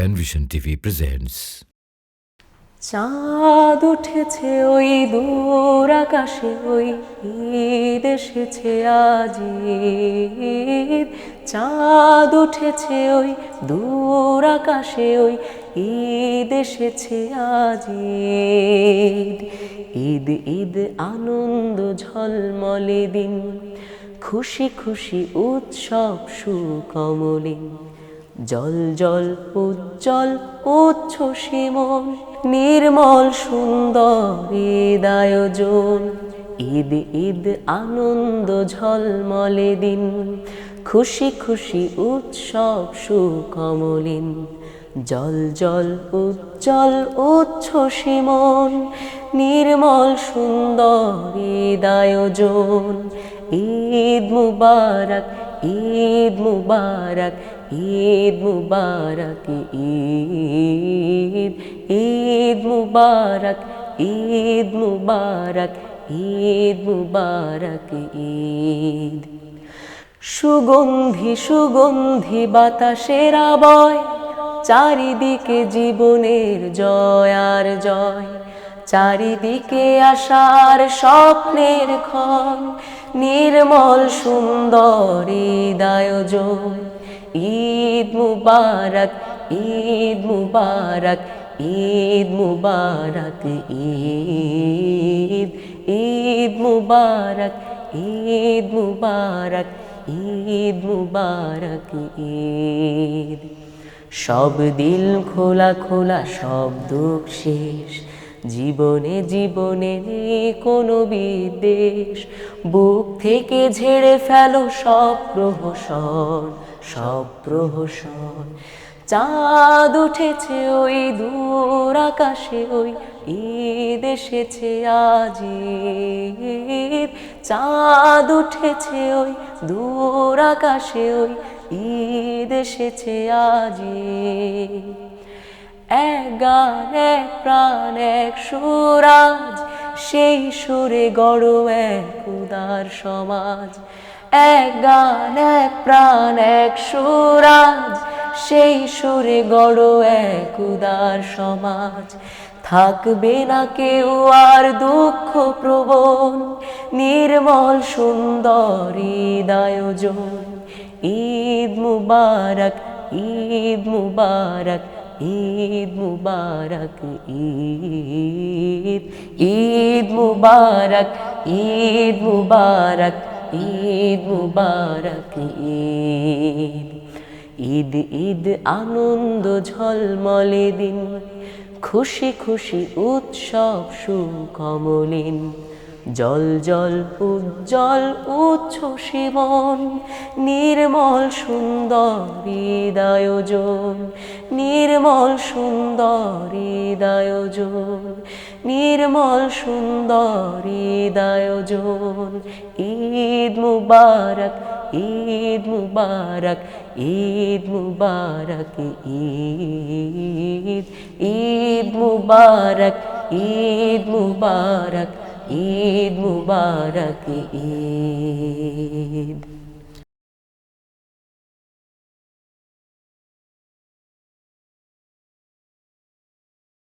Penvision TV presents. চাঁদ উঠেছে ওই দূর আকাশে, ওই ঈদ এসেছে আজ ঈদ। চাঁদ উঠেছে ওই দূর আকাশে, ওই ঈদ এসেছে আজ ঈদ ঈদ ঈদ, আনন্দ, ঝলমলে দিন খুশি খুশি, উৎসব সুকমলিন জল জল উজ্জ্বল উচ্ছ্বসী নির্মল সুন্দর ঈদ আয়োজন ঈদ ঈদ, আনন্দ ঝলমলে দিন, খুশি খুশি উৎসব সুকমলিন। জল জল উজ্জ্বল উচ্ছ্বসিমন নির্মল সুন্দর ঈদ আয়োজন ঈদ মুবারক ঈদ মুবারক ঈদ মুবারক, ঈদ ঈদ মুবারক ঈদ মুবারক ঈদ মুবারক, ঈদ। সুগন্ধি সুগন্ধি বাতাসের আবয়, চারিদিকে জীবনের জয় আর জয়, চারিদিকে আশার স্বপ্নের ক্ষণ নির্মল সুন্দর ঈদ আয়োজন ঈদ মুবারক ঈদ মুবারক ঈদ মুবারক, ঈদ ঈদ মুবারক ঈদ মুবারক ঈদ মুবারক, ঈদ। সব দিল খোলা খোলা, সব দুঃখ শেষ। জীবনে জীবনে নেই কোনো বিদ্বেষ। বুক থেকে ঝেড়ে ফেলো সব প্রহসন সব প্রহসন। চাঁদ উঠেছে ওই দূর আকাশে, ওই ঈদ এসেছে আজ চাঁদ উঠেছে ওই দূর আকাশে, ওই ঈদ এসেছে আজ। এক গান, এক প্রাণ, এক সুরাজ। সেই সুরে গড় এক উদার সমাজ। এক গান, এক প্রাণ, এক সুরাজ। সেই সুরে গড় এক উদার সমাজ। থাকবে না কেউ আর দুঃখ প্রবণ। নির্মল সুন্দর ঈদ ঈদ মুবারক ঈদ মুবারক ঈদ মুবারক, ঈদ ঈদ মুবারক ঈদ মুবারক ঈদ মুবারক, ঈদ। ঈদ ঈদ, আনন্দ, ঝলমলে দিন, খুশি খুশি, উৎসব সুকমলিন জল জল উজ্জ্বল উচ্ছ্বসী মন নির্মল সুন্দর ঈদ আয়োজন নির্মল সুন্দর ঈদ আয়োজন নির্মল সুন্দর ঈদ আয়োজন ঈদ মুবারক ঈদ মুবারক ঈদ মুবারক, ঈদ ঈদ মুবারক ঈদ মুবারক। ঈদ মুবারক ঈদ।